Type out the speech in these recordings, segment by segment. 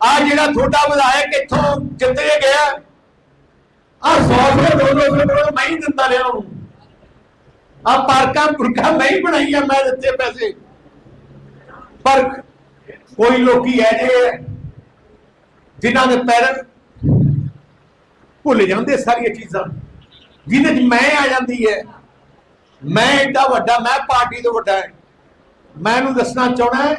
ਆ ਜਿਹੜਾ ਤੁਹਾਡਾ ਵਿਧਾਇਕ ਇੱਥੋਂ ਜਿੱਤੇ ਗਿਆ ਆ 100 100 200 ਕਰੋੜ ਮੈਂ ਹੀ ਦਿੰਦਾ ਰਿਹਾ ਉਹਨੂੰ। ਆ ਪਾਰਕਾਂ ਪੁਰਕਾਂ ਮੈਂ ਹੀ ਬਣਾਈਆਂ, ਮੈਂ ਦਿੱਤੇ ਪੈਸੇ। ਪਰ ਕੋਈ ਲੋਕੀ ਐ ਜਿਨ੍ਹਾਂ ਦੇ ਪੈਰ ਭੁੱਲ ਜਾਂਦੇ ਸਾਰੀਆਂ ਚੀਜ਼ਾਂ। ਜਿਹਦੇ ਚ ਮੈਂ ਆ ਜਾਂਦੀ ਹੈ। ਮੈਂ ਏਡਾ ਵੱਡਾ, ਮੈਂ ਪਾਰਟੀ ਤੋਂ ਵੱਡਾ ਮੈਂ ਇਹਨੂੰ ਦੱਸਣਾ ਚਾਹਣਾ ਹੈ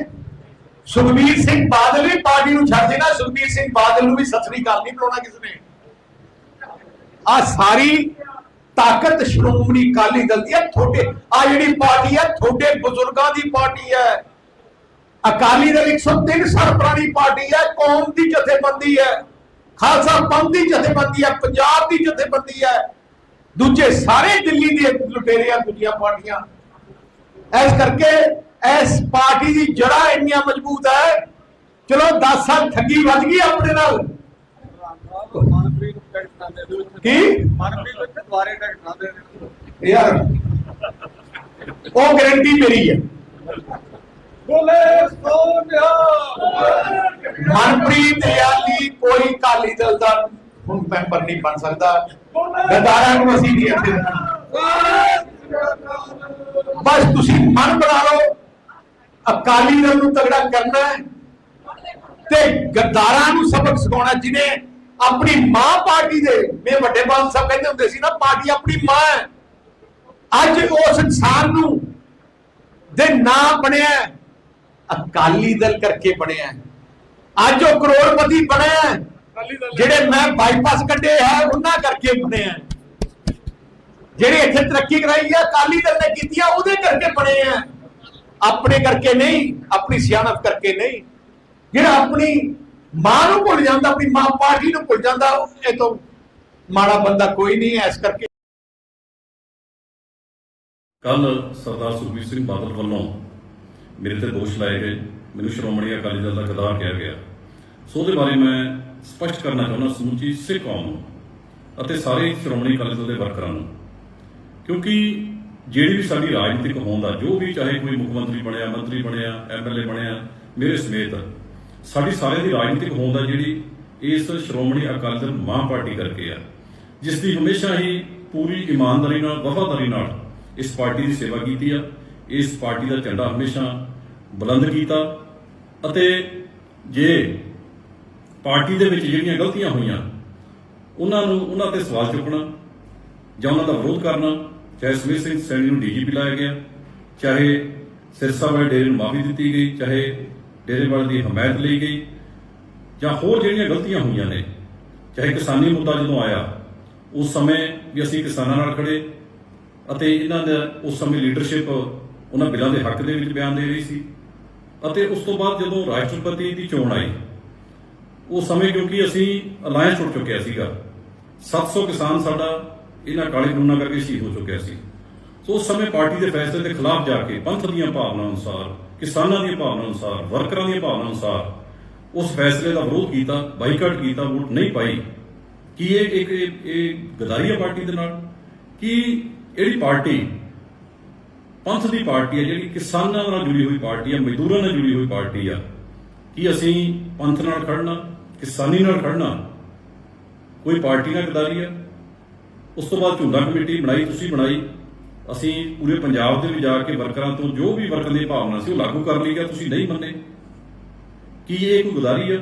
ਸੁਖਬੀਰ ਸਿੰਘ ਬਾਦਲ ਵੀ ਪਾਰਟੀ ਨੂੰ ਛੱਡ ਦੇਣਾ, ਸੁਖਬੀਰ ਸਿੰਘ ਬਾਦਲ ਨੂੰ ਵੀ ਸਤਿ ਅਕਾਲ ਨਹੀਂ ਬੁਲਾਉਣਾ ਕਿਸ ਨੇ। ਆ ਸਾਰੀ ਤਾਕਤ ਸ਼੍ਰੋਮਣੀ ਅਕਾਲੀ ਦਲ ਦੀ ਹੈ ਤੁਹਾਡੇ ਆ ਜਿਹੜੀ ਪਾਰਟੀ ਹੈ ਤੁਹਾਡੇ ਬਜ਼ੁਰਗਾਂ ਦੀ ਪਾਰਟੀ ਹੈ ਅਕਾਲੀ ਦਲ 103 ਸਾਲ ਪੁਰਾਣੀ ਪਾਰਟੀ ਹੈ ਕੌਮ ਦੀ ਜਥੇਬੰਦੀ ਹੈ ਖਾਲਸਾ ਪੰਥ ਦੀ ਜਥੇਬੰਦੀ ਹੈ ਪੰਜਾਬ ਦੀ ਜਥੇਬੰਦੀ ਹੈ ਦੂਜੇ ਸਾਰੇ ਦਿੱਲੀ ਦੇ ਲੁਟੇਰੇ ਆ ਦੂਜੀਆਂ ਪਾਰਟੀਆਂ। ਇਸ ਕਰਕੇ ਇਸ ਪਾਰਟੀ ਦੀ ਜੜਾ ਇੰਨੀਆਂ ਮਜ਼ਬੂਤ ਹੈ ਚਲੋ 10 ਸਾਲ ਠੱਗੀ ਵੱਜ ਗਈ ਆਪਣੇ ਨਾਲ ਇੱਥੇ। ਕੀ? ਮਨਪ੍ਰੀਤ ਨੂੰ ਇੱਥੇ ਦੁਬਾਰੇ ਟਿਕਟ ਨਾ ਦੇ ਦਿਓ। ਯਾਰ ਉਹ ਗਾਰੰਟੀ ਮੇਰੀ ਹੈ ਬੋਲੇ ਸੋਨਿਆ ਮਨਪ੍ਰੀਤ ਯਾਲੀ ਕੋਈ ਕਾਲੀ ਦਲ ਦਾ ਹੁਣ ਮੈਂਬਰ ਨਹੀਂ ਬਣ ਸਕਦਾ ਗਦਾਰਾਂ ਨੂੰ ਅਸੀਂ ਨਹੀਂ ਅੱਗੇ ਬਸ ਤੁਸੀਂ ਮਨ ਬਣਾ ਲਓ ਅਕਾਲੀ ਦਲ ਨੂੰ ਤਗੜਾ ਕਰਨਾ ਹੈ ਤੇ ਗਦਾਰਾਂ ਨੂੰ ਸਬਕ ਸਿਖਾਉਣਾ ਜਿਹਨੇ ਆਪਣੀ ਮਾਂ ਪਾਰਟੀ ਦੇ ਮੇ ਵੱਡੇ ਬਾਲ ਸਾਹਿਬ ਕਹਿੰਦੇ ਹੁੰਦੇ ਸੀ ਨਾ ਪਾਰਟੀ ਆਪਣੀ ਮਾਂ ਹੈ ਅੱਜ ਉਸ ਇਨਸਾਨ ਨੂੰ ਦੇ ਨਾਂ ਬਣਿਆ ਹੈ, ਅਕਾਲੀ ਦਲ ਕਰਕੇ ਬਣਿਆ ਹੈ। ਅੱਜ ਉਹ ਕਰੋੜਪਤੀ ਬਣਿਆ ਹੈ। ਜਿਹੜੇ ਮੈਂ ਬਾਈਪਾਸ ਕੱਢੇ ਹੈ ਉਹਨਾਂ ਕਰਕੇ ਬਣਿਆ ਹੈ। ਜਿਹੜੇ ਇੱਥੇ ਤਰੱਕੀ ਕਰਾਈ ਹੈ ਅਕਾਲੀ ਦਲ ਨੇ ਕੀਤੀ ਆ ਉਹਦੇ ਕਰਕੇ ਬਣੇ ਆ ਆਪਣੇ ਕਰਕੇ ਨਹੀਂ, ਆਪਣੀ ਸਿਆਣਪ ਕਰਕੇ ਨਹੀਂ। ਜਿਹੜਾ ਆਪਣੀ ਮਾਂ ਨੂੰ ਭੁੱਲ ਜਾਂਦਾ, ਆਪਣੀ ਮਾਂ ਪਾਰਟੀ ਨੂੰ ਭੁੱਲ ਜਾਂਦਾ, ਇਹ ਤੋਂ ਮਾੜਾ ਬੰਦਾ ਕੋਈ ਨਹੀਂ ਹੈ, ਇਸ ਕਰਕੇ। ਕੱਲ ਸਰਦਾਰ ਸੁਖਬੀਰ ਸਿੰਘ ਬਾਦਲ ਵੱਲੋਂ ਮੇਰੇ ਤੇ ਦੋਸ਼ ਲਾਏ ਗਏ। ਮੈਨੂੰ ਸ਼੍ਰੋਮਣੀ ਅਕਾਲੀ ਦਲ ਦਾ ਗਦਾਰ ਕਿਹਾ ਗਿਆ। ਸੋ ਉਹਦੇ ਬਾਰੇ ਮੈਂ ਸਪਸ਼ਟ ਕਰਨਾ ਚਾਹੁੰਦਾ ਸਮੁੱਚੀ ਸਿੱਖ ਕੌਮ ਨੂੰ ਅਤੇ ਸਾਰੇ ਸ਼੍ਰੋਮਣੀ ਅਕਾਲੀ ਦਲ ਦੇ ਵਰਕਰਾਂ ਨੂੰ। ਕਿਉਂਕਿ ਜਿਹੜੀ ਵੀ ਸਾਡੀ ਰਾਜਨੀਤਿਕ ਹੋਂਦ ਆ, ਜੋ ਵੀ ਚਾਹੇ ਕੋਈ ਮੁੱਖ ਮੰਤਰੀ ਬਣਿਆ ਮੰਤਰੀ ਬਣਿਆ ਐਮਐਲਏ ਬਣਿਆ, ਮੇਰੇ ਸਮੇਤ, ਸਾਡੀ ਸਾਰਿਆਂ ਦੀ ਰਾਜਨੀਤਿਕ ਹੋਂਦ ਆ ਜਿਹੜੀ ਇਸ ਸ਼੍ਰੋਮਣੀ ਅਕਾਲੀ ਦਲ ਮਾਂ ਪਾਰਟੀ ਕਰਕੇ ਆ। ਜਿਸ ਦੀ ਹਮੇਸ਼ਾ ਹੀ ਪੂਰੀ ਇਮਾਨਦਾਰੀ ਨਾਲ, ਵਫਾਦਾਰੀ ਨਾਲ ਇਸ ਪਾਰਟੀ ਦੀ ਸੇਵਾ ਕੀਤੀ ਆ। ਇਸ ਪਾਰਟੀ ਦਾ ਝੰਡਾ ਹਮੇਸ਼ਾ ਬੁਲੰਦ ਕੀਤਾ ਅਤੇ ਜੇ ਪਾਰਟੀ ਦੇ ਵਿੱਚ ਜਿਹੜੀਆਂ ਗਲਤੀਆਂ ਹੋਈਆਂ, ਉਹਨਾਂ ਨੂੰ, ਉਹਨਾਂ ਤੇ ਸਵਾਲ ਚੁੱਕਣਾ ਜਾਂ ਉਹਨਾਂ ਦਾ ਵਿਰੋਧ ਕਰਨਾ ਚਾਹੇ ਸਮੀਰ ਸਿੰਘ ਸੈਣੀ ਨੂੰ ਡੀਜੀਪੀ ਲਾਇਆ ਗਿਆ, ਚਾਹੇ ਸਿਰਸਾ ਵਾਲੇ ਡੇਰੇ ਨੂੰ ਮਾਫੀ ਦਿੱਤੀ ਗਈ, ਚਾਹੇ ਡੇਰੇ ਵਾਲੇ ਦੀ ਹਮਾਇਤ ਲਈ ਗਈ, ਜਾਂ ਹੋਰ ਜਿਹੜੀਆਂ ਗਲਤੀਆਂ ਹੋਈਆਂ ਨੇ, ਚਾਹੇ ਕਿਸਾਨੀ ਮੁੱਦਾ ਜਦੋਂ ਆਇਆ, ਉਸ ਸਮੇਂ ਵੀ ਅਸੀਂ ਕਿਸਾਨਾਂ ਨਾਲ ਖੜੇ ਅਤੇ ਇਹਨਾਂ ਦਾ ਉਸ ਸਮੇਂ ਲੀਡਰਸ਼ਿਪ ਉਹਨਾਂ ਬਿੱਲਾਂ ਦੇ ਹੱਕ ਦੇ ਵਿੱਚ ਬਿਆਨ ਦੇ ਰਹੀ ਸੀ ਅਤੇ ਉਸ ਤੋਂ ਬਾਅਦ ਜਦੋਂ ਰਾਸ਼ਟਰਪਤੀ ਦੀ ਚੋਣ ਆਈ, ਉਸ ਸਮੇਂ ਕਿਉਂਕਿ ਅਸੀਂ ਅਲਾਇੰਸ ਛੁੱਟ ਚੁੱਕਿਆ ਸੀਗਾ 700 ਕਿਸਾਨ ਸਾਡਾ ਇਹਨਾਂ ਕਾਲੇ ਕਾਨੂੰਨਾਂ ਕਰਕੇ ਸ਼ਹੀਦ ਹੋ ਚੁੱਕਿਆ ਸੀ। ਸੋ ਉਸ ਸਮੇਂ ਪਾਰਟੀ ਦੇ ਫੈਸਲੇ ਦੇ ਖਿਲਾਫ ਜਾ ਕੇ ਪੰਥ ਦੀਆਂ ਭਾਵਨਾ ਅਨੁਸਾਰ, ਕਿਸਾਨਾਂ ਦੀਆਂ ਭਾਵਨਾ ਅਨੁਸਾਰ, ਵਰਕਰਾਂ ਦੀਆਂ ਭਾਵਨਾ ਅਨੁਸਾਰ ਉਸ ਫੈਸਲੇ ਦਾ ਵਿਰੋਧ ਕੀਤਾ, ਬਾਈਕਾਟ ਕੀਤਾ, ਵੋਟ ਨਹੀਂ ਪਾਈ। ਕੀ ਇਹ ਇੱਕ ਇਹ- ਗਦਾਰੀਆ ਪਾਰਟੀ ਦੇ ਨਾਲ? ਕਿ ਜਿਹੜੀ ਪਾਰਟੀ ਪੰਥ ਦੀ ਪਾਰਟੀ ਹੈ ਜਿਹੜੀ ਕਿਸਾਨਾਂ ਨਾਲ ਜੁੜੀ ਹੋਈ ਪਾਰਟੀ ਹੈ ਮਜ਼ਦੂਰਾਂ ਨਾਲ ਜੁੜੀ ਹੋਈ ਪਾਰਟੀ ਆ, ਕਿ ਅਸੀਂ ਪੰਥ ਨਾਲ ਖੜਨਾ ਕਿਸਾਨੀ ਨਾਲ ਖੜਨਾ ਕੋਈ ਪਾਰਟੀ ਨਾਲ ਗਦਾਰੀ ਆ? ਉਸ ਤੋਂ ਬਾਅਦ ਝੁੰਡਾ ਕਮੇਟੀ ਬਣਾਈ, ਤੁਸੀਂ ਬਣਾਈ। ਅਸੀਂ ਪੂਰੇ ਪੰਜਾਬ ਦੇ ਵਿੱਚ ਜਾ ਕੇ ਵਰਕਰਾਂ ਤੋਂ ਜੋ ਵੀ ਵਰਕਰ ਦੀ ਭਾਵਨਾ ਸੀ ਉਹ ਲਾਗੂ ਕਰ ਲਈ ਗਿਆ ਤੁਸੀਂ ਨਹੀਂ ਮੰਨੇ। ਕੀ ਇਹ ਕੋਈ ਗਦਾਰੀ ਹੈ?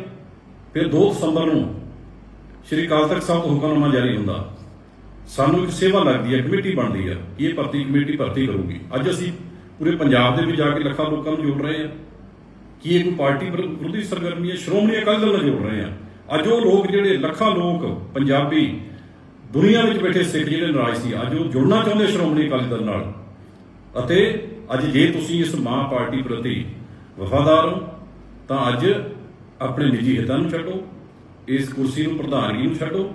ਫਿਰ 2 ਦਸੰਬਰ ਨੂੰ ਸ਼੍ਰੀ ਅਕਾਲ ਤਖਤ ਸਾਹਿਬ ਤੋਂ ਹੁਕਮਨਾਮਾ ਜਾਰੀ ਹੁੰਦਾ। ਸਾਨੂੰ ਇੱਕ ਸੇਵਾ ਲੱਗਦੀ ਹੈ, ਕਮੇਟੀ ਬਣਦੀ ਹੈ ਕਿ ਇਹ ਭਰਤੀ ਕਮੇਟੀ ਭਰਤੀ ਕਰੂਗੀ। ਅੱਜ ਅਸੀਂ ਪੂਰੇ ਪੰਜਾਬ ਦੇ ਵਿੱਚ ਜਾ ਕੇ ਲੱਖਾਂ ਲੋਕਾਂ ਨੂੰ ਜੋੜ ਰਹੇ ਹਾਂ। ਕਿ ਇਹ ਕੋਈ ਪਾਰਟੀ ਵਿਰੋਧੀ ਸਰਗਰਮੀ ਹੈ? ਸ਼੍ਰੋਮਣੀ ਅਕਾਲੀ ਦਲ ਨਾਲ ਜੋੜ ਰਹੇ ਹਾਂ। ਅੱਜ ਉਹ ਲੋਕ ਜਿਹੜੇ ਲੱਖਾਂ ਲੋਕ ਪੰਜਾਬੀ ਦੁਨੀਆ ਵਿੱਚ ਬੈਠੇ ਸਿੱਖ ਜਿਹੜੇ ਨਾਰਾਜ਼ ਸੀ। ਅੱਜ ਉਹ ਜੁੜਨਾ ਚਾਹੁੰਦੇ ਸ਼੍ਰੋਮਣੀ ਅਕਾਲੀ ਦਲ ਨਾਲ। ਅਤੇ ਅੱਜ ਜੇ ਤੁਸੀਂ ਇਸ ਮਾਂ ਪਾਰਟੀ ਪ੍ਰਤੀ ਵਫਾਦਾਰ ਹੋ, ਤਾਂ ਅੱਜ ਆਪਣੇ ਨਿੱਜੀ ਹਿੱਤਾਂ ਨੂੰ ਛੱਡੋ, ਇਸ ਕੁਰਸੀ ਨੂੰ ਪ੍ਰਧਾਨਗੀ ਨੂੰ ਛੱਡੋ,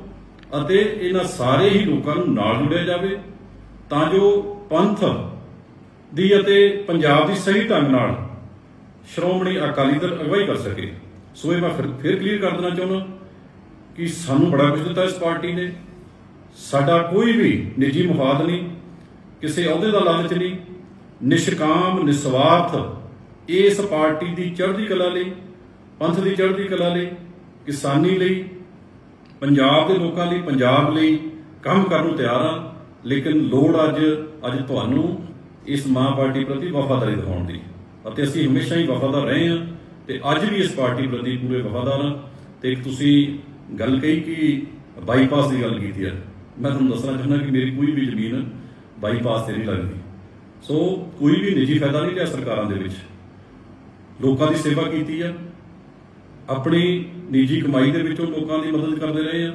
ਅਤੇ ਇਹਨਾਂ ਸਾਰੇ ਹੀ ਲੋਕਾਂ ਨੂੰ ਨਾਲ ਜੁੜਿਆ ਜਾਵੇ, ਤਾਂ ਜੋ ਪੰਥ ਦੀ ਅਤੇ ਪੰਜਾਬ ਦੀ ਸਹੀ ਢੰਗ ਨਾਲ ਸ਼੍ਰੋਮਣੀ ਅਕਾਲੀ ਦਲ ਅਗਵਾਈ ਕਰ ਸਕੇ। ਸੋ ਇਹ ਮੈਂ ਫਿਰ ਫਿਰ ਕਲੀਅਰ ਕਰ ਦੇਣਾ ਚਾਹੁੰਦਾ ਕਿ ਸਾਨੂੰ ਬੜਾ ਕੁਝ ਦਿੱਤਾ ਇਸ ਪਾਰਟੀ ਨੇ। ਸਾਡਾ ਕੋਈ ਵੀ ਨਿੱਜੀ ਮੁਫਾਦ ਨਹੀਂ, ਕਿਸੇ ਅਹੁਦੇ ਦਾ ਲਾਲਚ ਨਹੀਂ, ਨਿਸ਼ਕਾਮ, ਨਿਸਵਾਰਥ ਇਸ ਪਾਰਟੀ ਦੀ ਚੜ੍ਹਦੀ ਕਲਾ ਲਈ, ਪੰਥ ਦੀ ਚੜ੍ਹਦੀ ਕਲਾ ਲਈ, ਕਿਸਾਨੀ ਲਈ, ਪੰਜਾਬ ਦੇ ਲੋਕਾਂ ਲਈ, ਪੰਜਾਬ ਲਈ ਕੰਮ ਕਰਨ ਨੂੰ ਤਿਆਰ ਆ, ਲੇਕਿਨ ਲੋੜ ਅੱਜ ਅੱਜ ਤੁਹਾਨੂੰ ਇਸ ਮਾਂ ਪਾਰਟੀ ਪ੍ਰਤੀ ਵਫਾਦਾਰੀ ਦਿਖਾਉਣ ਦੀ। ਅਤੇ ਅਸੀਂ ਹਮੇਸ਼ਾ ਹੀ ਵਫਾਦਾਰ ਰਹੇ ਹਾਂ ਤੇ ਅੱਜ ਵੀ ਇਸ ਪਾਰਟੀ ਪ੍ਰਤੀ ਪੂਰੇ ਵਫਾਦਾਰ ਹਾਂ। ਤੇ ਇੱਕ ਤੁਸੀਂ ਗੱਲ ਕਹੀ ਕਿ ਬਾਈਪਾਸ ਦੀ ਗੱਲ ਕੀਤੀ ਹੈ। ਮੈਂ ਤੁਹਾਨੂੰ ਦੱਸਣਾ ਚਾਹੁੰਦਾ ਕਿ ਮੇਰੀ ਕੋਈ ਵੀ ਜ਼ਮੀਨ ਬਾਈਪਾਸ ਤੇ ਨਹੀਂ ਲੱਗਦੀ। ਸੋ ਕੋਈ ਵੀ ਨਿੱਜੀ ਫਾਇਦਾ ਨਹੀਂ ਲਿਆ ਸਰਕਾਰਾਂ ਦੇ ਵਿੱਚ। ਲੋਕਾਂ ਦੀ ਸੇਵਾ ਕੀਤੀ ਆ। ਆਪਣੀ ਨਿੱਜੀ ਕਮਾਈ ਦੇ ਵਿੱਚੋਂ ਲੋਕਾਂ ਦੀ ਮਦਦ ਕਰਦੇ ਰਹੇ ਆ।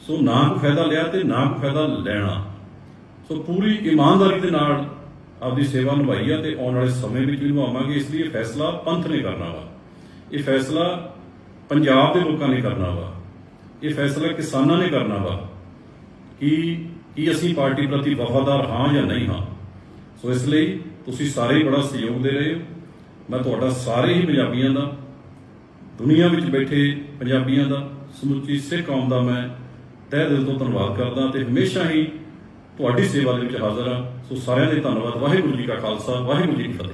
ਸੋ ਨਾ ਕੋਈ ਫਾਇਦਾ ਲਿਆ ਤੇ ਨਾ ਕੋਈ ਫਾਇਦਾ ਲੈਣਾ। ਸੋ ਪੂਰੀ ਇਮਾਨਦਾਰੀ ਦੇ ਨਾਲ ਆਪਦੀ ਸੇਵਾ ਨਿਭਾਈ ਆ ਤੇ ਆਉਣ ਵਾਲੇ ਸਮੇਂ ਵਿੱਚ ਵੀ ਨਿਭਾਵਾਂਗੇ। ਇਸ ਲਈ ਇਹ ਫੈਸਲਾ ਪੰਥ ਨੇ ਕਰਨਾ ਵਾ। ਇਹ ਫੈਸਲਾ ਪੰਜਾਬ ਦੇ ਲੋਕਾਂ ਨੇ ਕਰਨਾ ਵਾ। ਇਹ ਫੈਸਲਾ ਕਿਸਾਨਾਂ ਨੇ ਕਰਨਾ ਵਾ। ਕਿ ਕੀ ਅਸੀਂ ਪਾਰਟੀ ਪ੍ਰਤੀ ਵਫਾਦਾਰ ਹਾਂ ਜਾਂ ਨਹੀਂ ਹਾਂ। ਸੋ ਇਸ ਲਈ ਤੁਸੀਂ ਸਾਰੇ ਬੜਾ ਸਹਿਯੋਗ ਦੇ ਰਹੇ ਹੋ। ਮੈਂ ਤੁਹਾਡਾ ਸਾਰੇ ਹੀ ਪੰਜਾਬੀਆਂ ਦਾ, ਦੁਨੀਆ ਵਿੱਚ ਬੈਠੇ ਪੰਜਾਬੀਆਂ ਦਾ, ਸਮੁੱਚੀ ਸਿੱਖ ਕੌਮ ਦਾ ਮੈਂ ਤਹਿ ਦਿਲ ਤੋਂ ਧੰਨਵਾਦ ਕਰਦਾ ਤੇ ਹਮੇਸ਼ਾ ਹੀ ਤੁਹਾਡੀ ਸੇਵਾ ਦੇ ਵਿੱਚ ਹਾਜ਼ਰ ਹਾਂ। ਸੋ ਸਾਰਿਆਂ ਦੇ ਧੰਨਵਾਦ। ਵਾਹਿਗੁਰੂ ਜੀ ਕਾ ਖਾਲਸਾ, ਵਾਹਿਗੁਰੂ ਜੀ ਕੀ ਫਤਿਹ।